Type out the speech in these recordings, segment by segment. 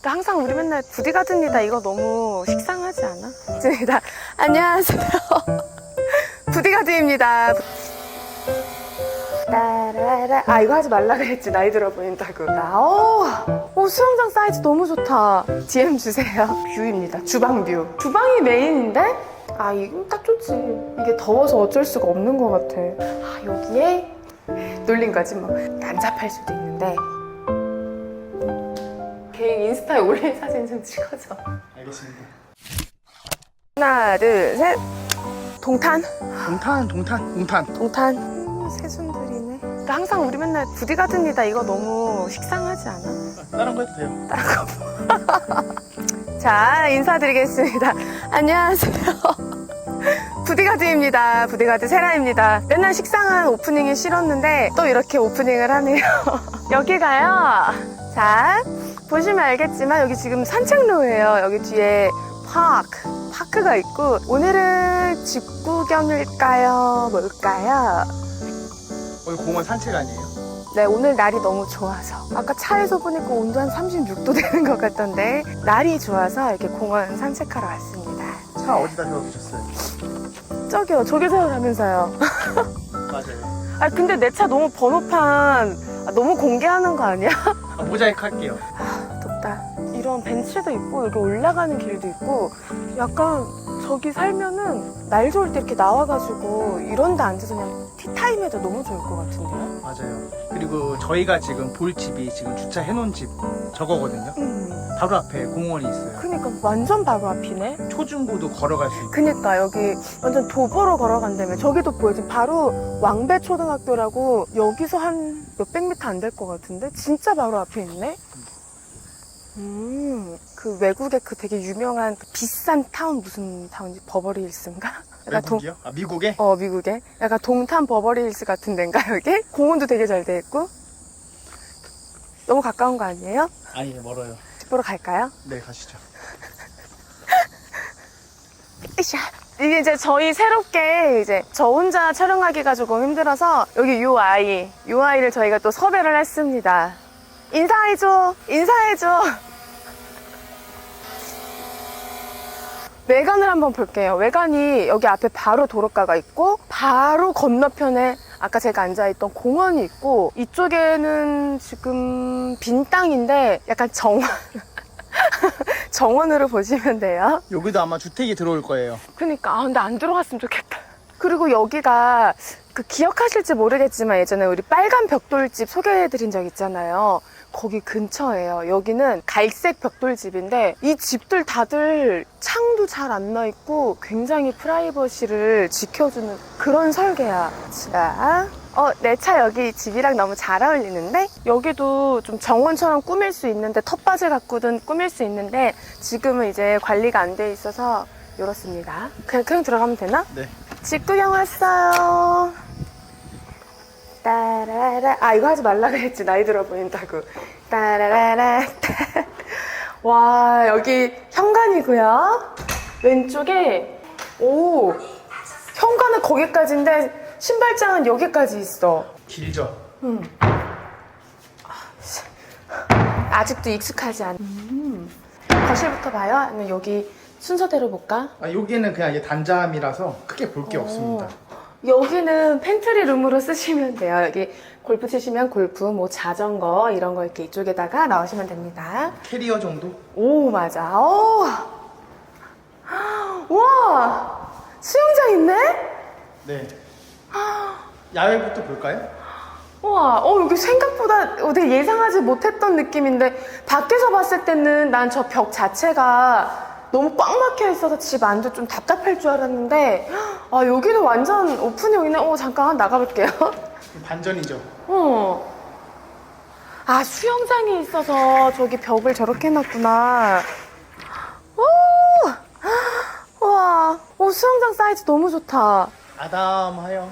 그러니까 항상 우리 맨날 부디 가든이다 이거 너무 식상하지 않아? 입니다 안녕하세요. 부디가드입니다. 따라라. 아 이거 하지 말라 그랬지 나이 들어 보인다고. 나, 오, 오 수영장 사이즈 너무 좋다. DM 주세요. 뷰입니다. 주방 뷰. 주방이 메인인데? 아 이거 딱 좋지. 이게 더워서 어쩔 수가 없는 것 같아. 아 여기에 놀린 거지 뭐. 난잡할 수도 있는데. 개인 인스타에 올릴 사진 좀 찍어줘. 알겠습니다. 하나, 둘, 셋. 동탄? 동탄, 동탄, 동탄. 동탄. 음, 새순들이네. 항상 우리 맨날 부디가든이다 이거 너무 식상하지 않아? 다른 거 해도 돼요. 자, 인사드리겠습니다. 안녕하세요. 부디가드입니다. 부디가드 세라입니다. 맨날 식상한 오프닝이 싫었는데 또 이렇게 오프닝을 하네요. 여기가요. 자, 보시면 알겠지만 여기 지금 산책로예요. 여기 뒤에 파크, 파크가 있고 오늘은 집 구경일까요? 뭘까요? 오늘 공원 산책 아니에요? 네, 오늘 날이 너무 좋아서. 아까 차에서 보니까 온도 한 36도 되는 것 같던데, 날이 좋아서 이렇게 공원 산책하러 왔습니다. 차 어디다 세워두셨어요? 저기요, 저기 세우라면서요. 맞아요. 아, 근데 내 차 너무 번호판, 아, 너무 공개하는 거 아니야? 아, 모자이크 할게요. 이런 벤치도 있고, 여기 올라가는 길도 있고, 약간 저기 살면은 날 좋을 때 이렇게 나와가지고 이런 데 앉아서 그냥 티타임해도 너무 좋을 것 같은데요? 맞아요. 그리고 저희가 지금 볼 집이 지금 주차해놓은 집 저거거든요. 음, 바로 앞에 공원이 있어요. 그니까 완전 바로 앞이네? 초중고도 걸어갈 수 있고. 그니까 여기 완전 도보로 걸어간다며 저기도 보여 지금 바로 왕배 초등학교라고 여기서 한 몇백 미터 안 될 것 같은데 진짜 바로 앞에 있네 음 그 외국의 그 되게 유명한 그 비싼 타운 무슨 타운지 버버리 힐스인가 약간 동, 외국이요? 아, 미국에? 어 미국에 약간 동탄 버버리 힐스 같은 데인가 여기 공원도 되게 잘 돼 있고 너무 가까운 거 아니에요? 아니, 멀어요. 집 보러 갈까요? 네, 가시죠. 으쌰. 이게 이제 저희 새롭게 이제 저 혼자 촬영하기가 조금 힘들어서 여기 요 아이, 요 아이를 저희가 또 섭외를 했습니다. 인사해줘, 인사해줘. 외관을 한번 볼게요. 외관이 여기 앞에 바로 도로가가 있고 바로 건너편에 아까 제가 앉아있던 공원이 있고 이쪽에는 지금 빈 땅인데 약간 정원 정원으로 보시면 돼요. 여기도 아마 주택이 들어올 거예요. 그니까 아 근데 안 들어갔으면 좋겠다. 그리고 여기가 그 기억하실지 모르겠지만 예전에 우리 빨간 벽돌집 소개해드린 적 있잖아요. 거기 근처예요. 여기는 갈색 벽돌집인데 이 집들 다들 창도 잘 안 나 있고 굉장히 프라이버시를 지켜주는 그런 설계야. 자, 어, 내 차 여기 집이랑 너무 잘 어울리는데? 여기도 좀 정원처럼 꾸밀 수 있는데 텃밭을 가꾸든 꾸밀 수 있는데 지금은 이제 관리가 안 돼 있어서 이렇습니다. 그냥 그냥 들어가면 되나? 네. 집 구경 왔어요. 따라라. 아, 이거 하지 말라 그랬지. 나이 들어 보인다고. 따라라라. 와, 여기 현관이고요. 왼쪽에, 오, 현관은 거기까지인데, 신발장은 여기까지 있어. 길죠? 음. 아직도 익숙하지 않아. 음. 거실부터 봐요? 아니면 여기 순서대로 볼까? 아, 여기는 그냥 이게 단잠이라서 크게 볼게 오. 없습니다. 여기는 팬트리 룸으로 쓰시면 돼요. 여기 골프 치시면 골프, 뭐 자전거 이런 거 이렇게 이쪽에다가 넣으시면 됩니다. 캐리어 정도? 오 맞아. 오. 와 수영장 있네? 네. 야외부터 볼까요? 와, 어, 여기 생각보다 어, 되게 예상하지 못했던 느낌인데, 밖에서 봤을 때는 난 저 벽 자체가 너무 꽉 막혀 있어서 집 안도 좀 답답할 줄 알았는데, 아, 여기는 완전 오픈형이네. 어, 잠깐 나가볼게요. 반전이죠. 어. 아, 수영장이 있어서 저기 벽을 저렇게 해놨구나. 오! 와, 오, 수영장 사이즈 너무 좋다. 아담하여.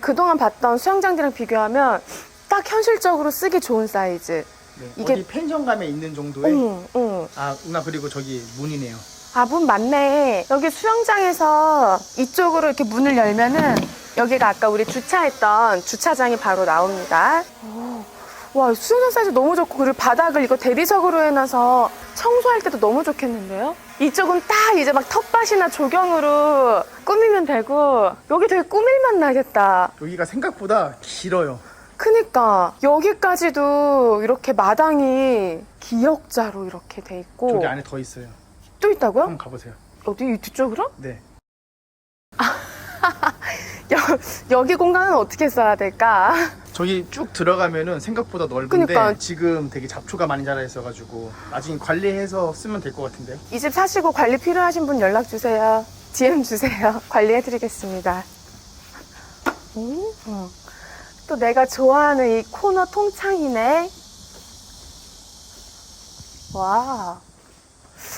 그동안 봤던 수영장들이랑 비교하면 딱 현실적으로 쓰기 좋은 사이즈. 네. 이게- 어디 펜션감에 있는 정도의. 응, 응. 아, 누나 그리고 저기 문이네요. 아, 문 맞네. 여기 수영장에서 이쪽으로 이렇게 문을 열면은 여기가 아까 우리 주차했던 주차장이 바로 나옵니다. 오, 와, 수영장 사이즈 너무 좋고, 그리고 바닥을 이거 대리석으로 해놔서 청소할 때도 너무 좋겠는데요? 이쪽은 딱 이제 막 텃밭이나 조경으로 꾸미면 되고, 여기 되게 꾸밀맛 나겠다. 여기가 생각보다 길어요. 그니까, 여기까지도 이렇게 마당이 기역자로 이렇게 돼 있고, 저기 안에 더 있어요. 또 있다고요? 한번 가보세요. 어디? 이 뒤쪽으로? 네. 여, 여기 공간은 어떻게 써야 될까? 저기 쭉 들어가면은 생각보다 넓은데 그니까. 지금 되게 잡초가 많이 자라 있어가지고 나중에 관리해서 쓰면 될 것 같은데요. 이 집 사시고 관리 필요하신 분 연락 주세요. DM 주세요. 관리해드리겠습니다. 음, 어. 또 내가 좋아하는 이 코너 통창이네. 와.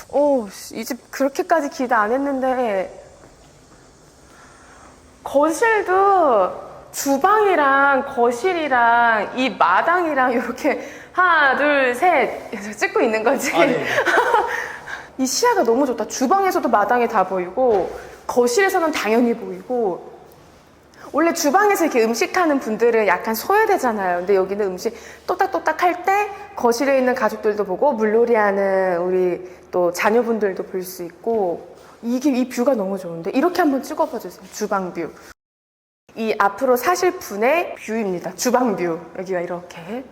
오, 이 집 그렇게까지 기대 안 했는데. 거실도 주방이랑 거실이랑 이 마당이랑 이렇게 하나, 둘, 셋 찍고 있는 거지. 아, 네. 이 시야가 너무 좋다. 주방에서도 마당이 다 보이고, 거실에서는 당연히 보이고, 원래 주방에서 이렇게 음식하는 분들은 약간 소외되잖아요. 근데 여기는 음식 또딱또딱 할 때 거실에 있는 가족들도 보고, 물놀이 하는 우리 또 자녀분들도 볼 수 있고, 이게 이 뷰가 너무 좋은데? 이렇게 한번 찍어봐 주세요. 주방 뷰. 이 앞으로 사실 분의 뷰입니다. 주방 뷰. 여기가 이렇게.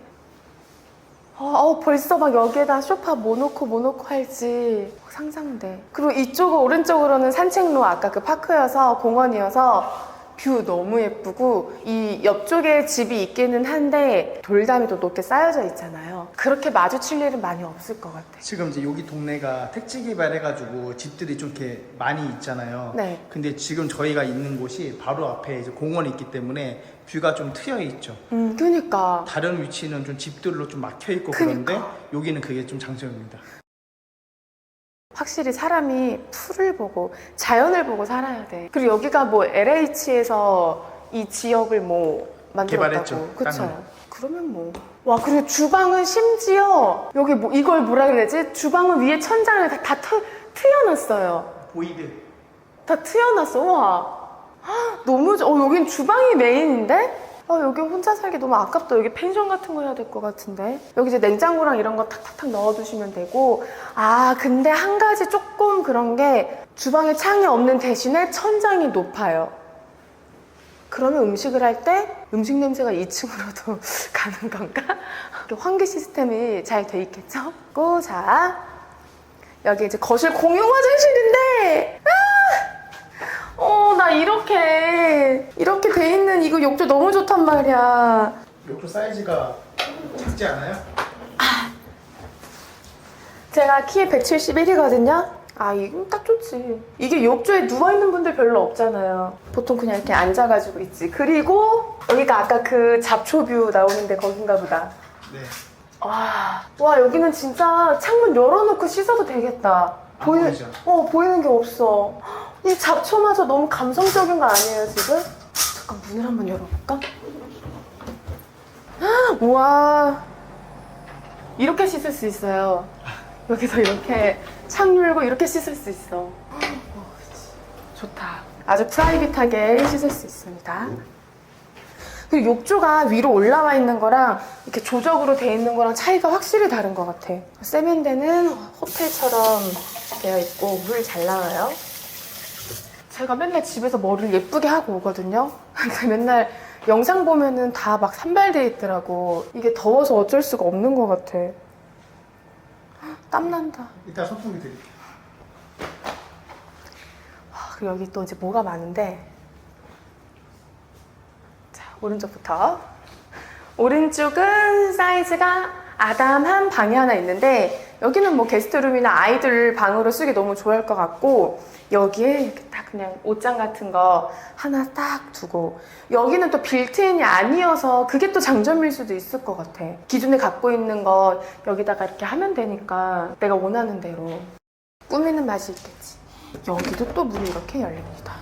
어, 어, 벌써 막 여기에다 소파 뭐 놓고 뭐 놓고 할지 상상돼. 그리고 이쪽 오른쪽으로는 산책로 아까 그 파크여서 공원이어서 뷰 너무 예쁘고 이 옆쪽에 집이 있기는 한데 돌담이 또 높게 쌓여져 있잖아요. 그렇게 마주칠 일은 많이 없을 것 같아. 지금 이제 여기 동네가 택지 개발해가지고 집들이 좀 이렇게 많이 있잖아요. 네. 근데 지금 저희가 있는 곳이 바로 앞에 이제 공원이 있기 때문에 뷰가 좀 트여 있죠. 음, 그니까. 다른 위치는 좀 집들로 좀 막혀 있고. 그런데 여기는 그게 좀 장점입니다. 확실히 사람이 풀을 보고 자연을 보고 살아야 돼. 그리고 여기가 뭐 LH에서 이 지역을 뭐 만들었다고. 땅을. 그러면 뭐. 와, 그리고 주방은 심지어 여기 뭐 이걸 뭐라 그래야지? 주방은 위에 천장을 다, 다 트, 트여놨어요. 보이드. 다 트여놨어. 와. 헉, 너무, 좋- 어, 여긴 주방이 메인인데? 아, 여기 혼자 살기 너무 아깝다. 여기 펜션 같은 거 해야 될 것 같은데. 여기 이제 냉장고랑 이런 거 탁탁탁 넣어두시면 되고. 아, 근데 한 가지 조금 그런 게 주방에 창이 없는 대신에 천장이 높아요. 그러면 음식을 할 때 음식 냄새가 2층으로도 가는 건가? 환기 시스템이 잘 돼 있겠죠? 고, 자. 여기 이제 거실 공용 화장실인데! 어, 나 이렇게, 이렇게 돼 있는 이거 욕조 너무 좋단 말이야. 욕조 사이즈가 작지 않아요? 제가 키에 171이거든요? 아, 이건 딱 좋지. 이게 욕조에 누워있는 분들 별로 없잖아요. 보통 그냥 이렇게 앉아가지고 있지. 그리고 여기가 아까 그 잡초뷰 나오는데 거긴가 보다. 네. 와, 와, 여기는 진짜 창문 열어놓고 씻어도 되겠다. 안 보이는, 보이죠? 어, 보이는 게 없어. 이 잡초마저 너무 감성적인 거 아니에요, 지금? 잠깐 문을 한번 열어볼까? 우와. 이렇게 씻을 수 있어요. 여기서 이렇게 창 열고 이렇게 씻을 수 있어. 어, 좋다. 아주 프라이빗하게 씻을 수 있습니다. 그리고 욕조가 위로 올라와 있는 거랑 이렇게 조적으로 돼 있는 거랑 차이가 확실히 다른 것 같아. 세면대는 호텔처럼 되어 있고 물 잘 나와요. 제가 맨날 집에서 머리를 예쁘게 하고 오거든요. 근데 맨날 영상 보면은 다 막 산발돼 있더라고. 이게 더워서 어쩔 수가 없는 것 같아. 땀난다. 이따 소통기 드릴게요. 아, 그리고 여기 또 이제 뭐가 많은데. 자, 오른쪽부터. 오른쪽은 사이즈가 아담한 방이 하나 있는데, 여기는 뭐 게스트룸이나 아이들 방으로 쓰기 너무 좋아할 것 같고, 여기에 이렇게 딱 그냥 옷장 같은 거 하나 딱 두고, 여기는 또 빌트인이 아니어서 그게 또 장점일 수도 있을 것 같아. 기존에 갖고 있는 거 여기다가 이렇게 하면 되니까 내가 원하는 대로 꾸미는 맛이 있겠지. 여기도 또 문이 이렇게 열립니다.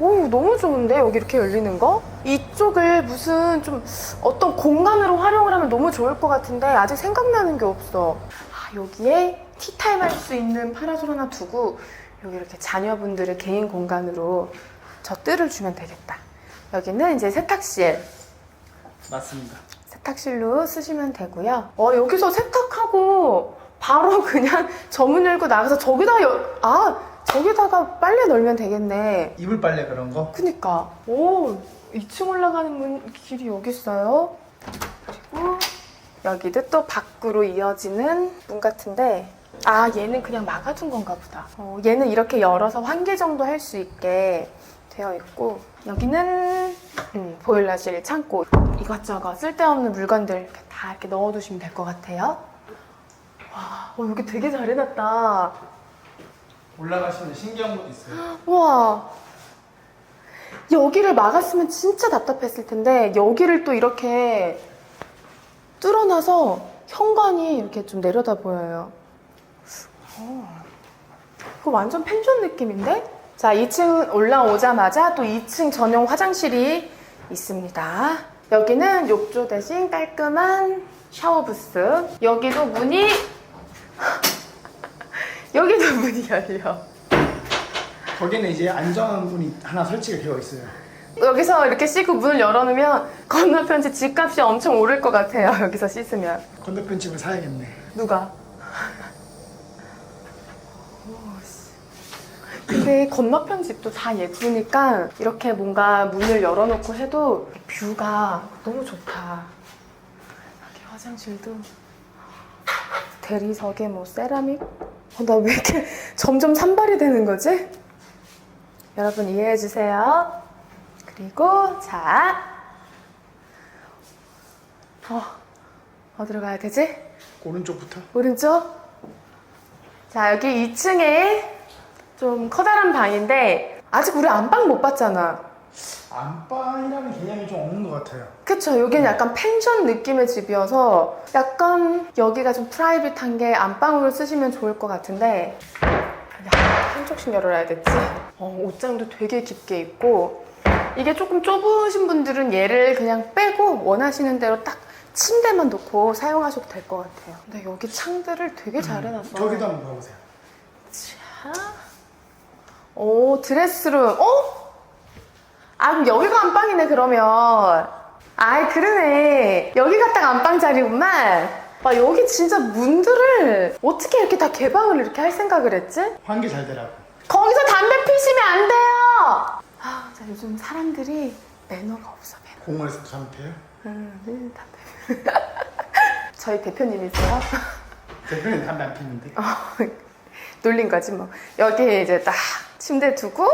오, 너무 좋은데? 여기 이렇게 열리는 거? 이쪽을 무슨 좀 어떤 공간으로 활용을 하면 너무 좋을 것 같은데 아직 생각나는 게 없어. 아, 여기에 티타임 할 수 있는 파라솔 하나 두고 여기 이렇게 자녀분들의 개인 공간으로 저 뜰을 주면 되겠다. 여기는 이제 세탁실. 맞습니다. 세탁실로 쓰시면 되고요. 어, 여기서 세탁하고 바로 그냥 저문 열고 나가서 저기다 여, 아 저기다가 빨래 널면 되겠네. 이불 빨래 그런 거? 그니까 오 2층 올라가는 문 길이 여기 있어요. 그리고 여기도 또 밖으로 이어지는 문 같은데 아 얘는 그냥 막아둔 건가 보다. 어, 얘는 이렇게 열어서 환기 정도 할 수 있게 되어 있고 여기는 음, 보일러실 창고 이것저것 쓸데없는 물건들 이렇게 다 이렇게 넣어두시면 될 것 같아요. 와 어, 여기 되게 잘 해놨다. 올라가시면 신기한 것도 있어요. 우와. 여기를 막았으면 진짜 답답했을 텐데 여기를 또 이렇게 뚫어놔서 현관이 이렇게 좀 내려다 보여요. 어. 이거 완전 펜션 느낌인데? 자, 2층 올라오자마자 또 2층 전용 화장실이 있습니다. 여기는 욕조 대신 깔끔한 샤워 부스. 여기도 문이 문이 열려. 거기는 이제 안전 문이 하나 설치가 되어 있어요. 여기서 이렇게 씻고 문을 열어놓으면 건너편 집 집값이 엄청 오를 것 같아요. 여기서 씻으면. 건너편 집을 사야겠네. 누가? 근데 건너편 집도 다 예쁘니까 이렇게 뭔가 문을 열어놓고 해도 뷰가 너무 좋다. 여기 화장실도 대리석에 뭐 세라믹? 어, 나왜 이렇게 점점 산발이 되는 거지? 여러분 이해해 주세요. 그리고 자, 어, 어디로 가야 되지? 오른쪽부터. 오른쪽. 자, 여기 2층에 좀 커다란 방인데, 아직 우리 안방 못 봤잖아. 안방이라는 개념이 좀 없는 것 같아요. 그쵸? 여기는 약간 펜션 느낌의 집이어서 약간 여기가 좀 프라이빗한 게 안방으로 쓰시면 좋을 것 같은데, 야, 한쪽씩 열어야 됐지? 어, 옷장도 되게 깊게 있고, 이게 조금 좁으신 분들은 얘를 그냥 빼고 원하시는 대로 딱 침대만 놓고 사용하셔도 될 것 같아요. 근데 여기 창들을 되게 잘 해놨어. 저기도 한번 가보세요. 자, 오 드레스룸. 어? 아 그럼 여기가 안방이네 그러면. 아이 그러네. 여기가 딱 안방 자리구만. 와 여기 진짜 문들을 어떻게 이렇게 다 개방을 이렇게 할 생각을 했지? 환기 잘 되라고. 거기서 담배 피시면 안 돼요. 아, 자, 요즘 사람들이 매너가 없어 매너. 공원에서 담배요? 음, 네, 담배. 저희 대표님이세요? 대표는 담배 안 피는데. 놀린 거지 뭐. 여기 이제 딱 침대 두고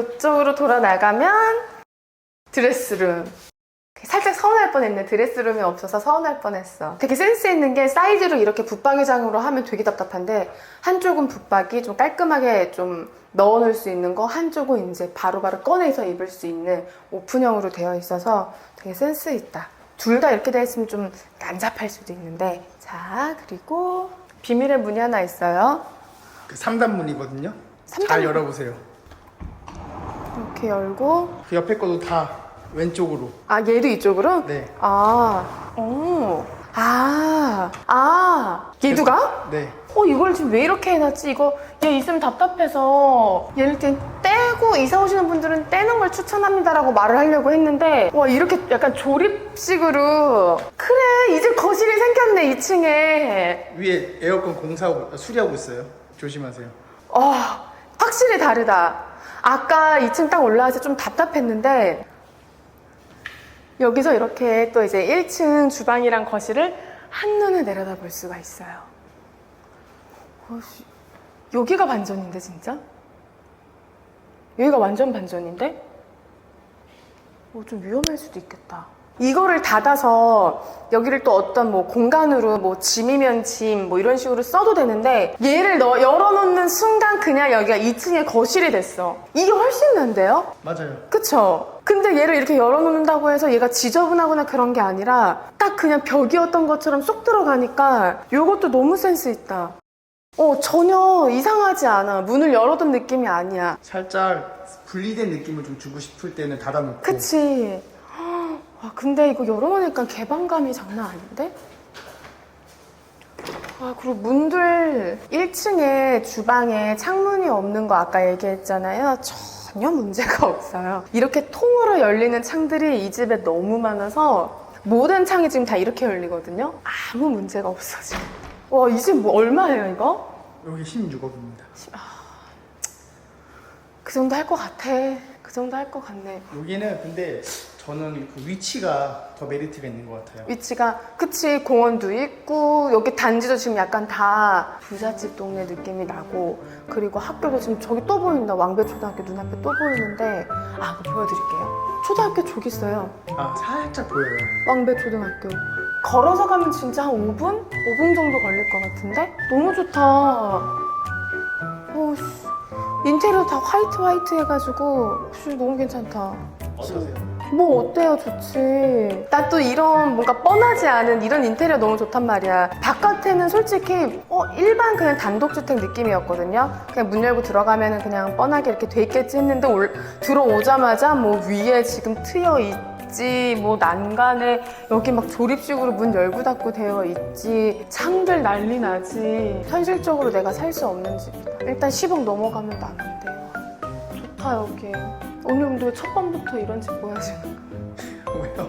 이쪽으로 돌아 나가면 드레스룸. 살짝 서운할 뻔했네. 드레스룸이 없어서 서운할 뻔했어. 되게 센스 있는 게 사이즈로 이렇게 붙박이장으로 하면 되게 답답한데 한쪽은 붙박이 좀 깔끔하게 좀 넣어놓을 수 있는 거 한쪽은 이제 바로바로 꺼내서 입을 수 있는 오픈형으로 되어 있어서 되게 센스 있다. 둘 다 이렇게 되어 있으면 좀 난잡할 수도 있는데 자 그리고 비밀의 문이 하나 있어요. 그 3단 문이거든요. 삼단문? 잘 열어보세요. 이렇게 열고 그 옆에 것도 다 왼쪽으로. 아 얘도 이쪽으로? 네. 아, 오, 아, 아, 얘도가? 네. 어 이걸 지금 왜 이렇게 해놨지? 이거 얘 있으면 답답해서 얘를 그냥 떼고 이사 오시는 분들은 떼는 걸 추천합니다라고 말을 하려고 했는데 와 이렇게 약간 조립식으로 그래 이제 거실이 생겼네 2층에 위에 에어컨 공사하고 수리하고 있어요. 조심하세요. 어, 확실히 다르다. 아까 2층 딱 올라와서 좀 답답했는데 여기서 이렇게 또 이제 1층 주방이랑 거실을 한눈에 내려다 볼 수가 있어요. 여기가 반전인데 진짜? 여기가 완전 반전인데? 어, 좀 위험할 수도 있겠다. 이거를 닫아서 여기를 또 어떤 뭐 공간으로 뭐 짐이면 짐 뭐 이런 식으로 써도 되는데 얘를 넣- 열어놓는 순간 그냥 여기가 2층의 거실이 됐어. 이게 훨씬 난데요? 맞아요. 그쵸? 근데 얘를 이렇게 열어놓는다고 해서 얘가 지저분하거나 그런 게 아니라 딱 그냥 벽이었던 것처럼 쏙 들어가니까 이것도 너무 센스 있다. 어, 전혀 이상하지 않아. 문을 열어둔 느낌이 아니야. 살짝 분리된 느낌을 좀 주고 싶을 때는 닫아놓고. 그치? 아, 근데 이거 열어놓으니까 개방감이 장난 아닌데? 아, 그리고 문들 1층에 주방에 창문이 없는 거 아까 얘기했잖아요. 전혀 문제가 없어요. 이렇게 통으로 열리는 창들이 이 집에 너무 많아서 모든 창이 지금 다 이렇게 열리거든요. 아무 문제가 없어 지금. 와, 이 집 뭐 얼마예요 이거? 여기 16억입니다. 그 정도 할 것 같아. 그 정도 할 것 같네. 여기는 근데 저는 그 위치가 더 메리트가 있는 것 같아요. 위치가 그치 공원도 있고 여기 단지도 지금 약간 다 부잣집 동네 느낌이 나고 그리고 학교도 지금 저기 또 보인다 왕배 초등학교 눈앞에 또 보이는데 아 그거 보여드릴게요 초등학교 저기 있어요 아 살짝 보여요. 왕배 초등학교 걸어서 가면 진짜 한 5분? 5분 정도 걸릴 것 같은데 너무 좋다 오, 씨. 인테리어 다 화이트 화이트 해가지고 씨, 너무 괜찮다 어떠세요? 뭐 어때요 좋지 나 또 이런 뭔가 뻔하지 않은 이런 인테리어 너무 좋단 말이야. 바깥에는 솔직히 어 일반 그냥 단독주택 느낌이었거든요. 그냥 문 열고 들어가면은 그냥 뻔하게 이렇게 돼 있겠지 했는데 올- 들어오자마자 뭐 위에 지금 트여 있지 뭐 난간에 여기 막 조립식으로 문 열고 닫고 되어 있지 창들 난리 나지. 현실적으로 내가 살 수 없는 집이다. 일단 10억 넘어가면 나는데요. 좋다 여기 오늘 근데 첫 번부터 이런 집 보여주는 거 왜요?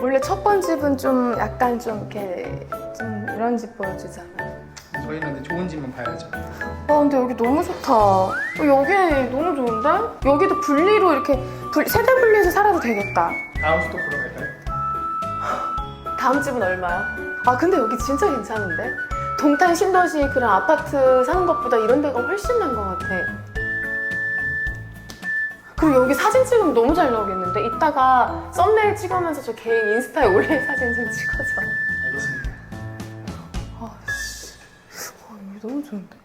원래 첫 번 집은 좀 약간 좀 이렇게 좀 이런 집 보여주잖아. 저희는 근데 좋은 집만 봐야죠. 와 근데 여기 너무 좋다. 어, 여기 너무 좋은데? 여기도 분리로 이렇게 불- 세대 분리해서 살아도 되겠다. 다음 수도 보러 갈까요? 다음 집은 얼마야? 아 근데 여기 진짜 괜찮은데? 동탄 신도시 그런 아파트 사는 것보다 이런 데가 훨씬 나은 것 같아. 그리고 여기 사진 찍으면 너무 잘 나오겠는데? 이따가 썸네일 찍으면서 저 개인 인스타에 올릴 사진 좀 찍어줘. 알겠습니다. 아, 씨. 와, 이게 너무 좋은데?